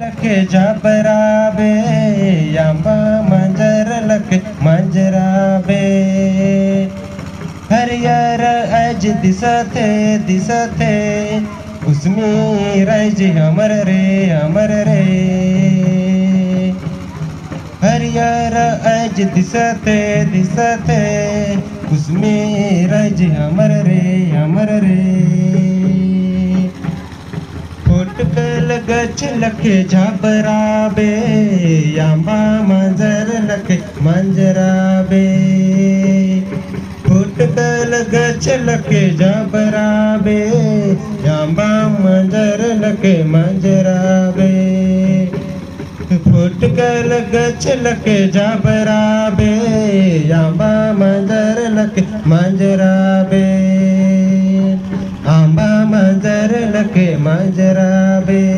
लखे जाबराबे आंबा मांजर लखे मांजराबे। हरियर आज दिसते दिसते कुसमी रायजी हमर रे हमर रे। हरियर आज दिसते दिसते कुसमी रायजी हमर रे हमर फुटकल गच लखे झाबराबे आंबा मांजर लखे मांजराबे। फुटकल गच लखे झाबराबे आंबा मांजर लखे मांजराबे। फुटकल गच लखे झाबराबे आंबा मांजर लखे मांजराबे। my be.